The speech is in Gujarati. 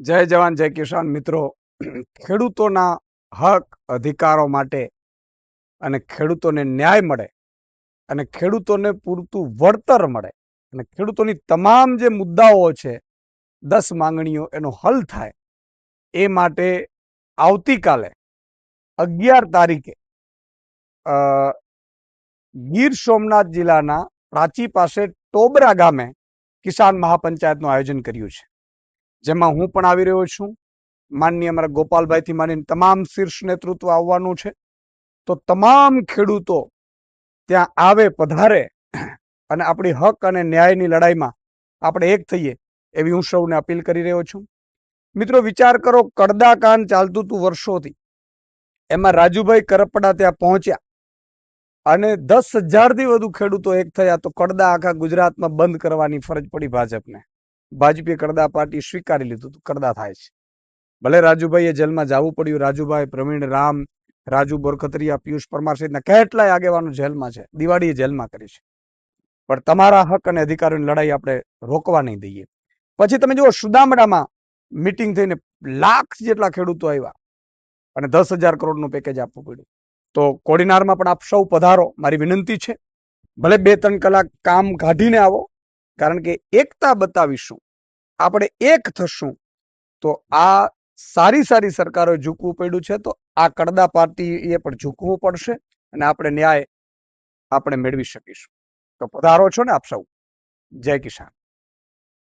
જય જવાન, જય કિસાન મિત્રો. ખેડૂતોના હક, અધિકારો માટે અને ખેડૂતોને ન્યાય મળે અને ખેડૂતોને પૂરતું વળતર મળે અને ખેડૂતોની તમામ જે મુદ્દાઓ છે, દસ માંગણીઓ એનો હલ થાય એ માટે આવતીકાલે અગિયાર તારીખે ગીર સોમનાથ જિલ્લાના પ્રાચી પાસે ટોબરા ગામે કિસાન મહાપંચાયતનું આયોજન કર્યું છે. જેમાં હું પણ આવી રહ્યો છું. માનનીય અમારા ગોપાલભાઈથી માનીને તમામ શીર્ષ નેતૃત્વ આવવાનું છે. તો તમામ ખેડૂતો ત્યાં આવે પધારે અને આપણી હક અને ન્યાયની લડાઈમાં આપણે એક થઈએ એવી હું સૌને અપીલ કરી રહ્યો છું. મિત્રો વિચાર કરો કડદા કાન ચાલતું હતું વર્ષોથી. એમાં રાજુભાઈ કરપડા ત્યાં પહોંચ્યા અને દસ હજારથી વધુ ખેડૂતો એક થયા તો કડદા આખા ગુજરાતમાં બંધ કરવાની ફરજ પડી ભાજપને. ભાજપે કરદા પાર્ટી સ્વીકારી લીધું કડદા થાય છે. ભલે રાજુભાઈએ જેલમાં જવું પડ્યું, રાજુભાઈ, પ્રવીણ, રામ, રાજુ બોરખતરિયા, પિયુષ પરમાર સહિતના કેટલાય આગેવાનો જેલમાં છે. દિવાળીએ જેલમાં કરી છે. પણ તમારા હક અને અધિકારોની લડાઈ આપણે રોકવા નહીં દઈએ. પછી તમે જુઓ સુદામડામાં મિટિંગ થઈને લાખ જેટલા ખેડૂતો આવ્યા અને દસ હજાર કરોડનું પેકેજ આપવું પડ્યું. તો કોડીનારમાં પણ આપ સૌ પધારો. મારી વિનંતી છે. ભલે બે ત્રણ કલાક કામ કાઢીને આવો. કારણ કે એકતા બતાવીશું, આપણે એક થશું, તો આ સારી સારી સરકારો ઝૂકવું પડ્યું છે, તો આ કડદા પાર્ટીએ પણ ઝૂકવું પડશે અને આપણે ન્યાય આપણે મેળવી શકીશું. તો પધારો છો ને આપ સૌ. જય કિસાન.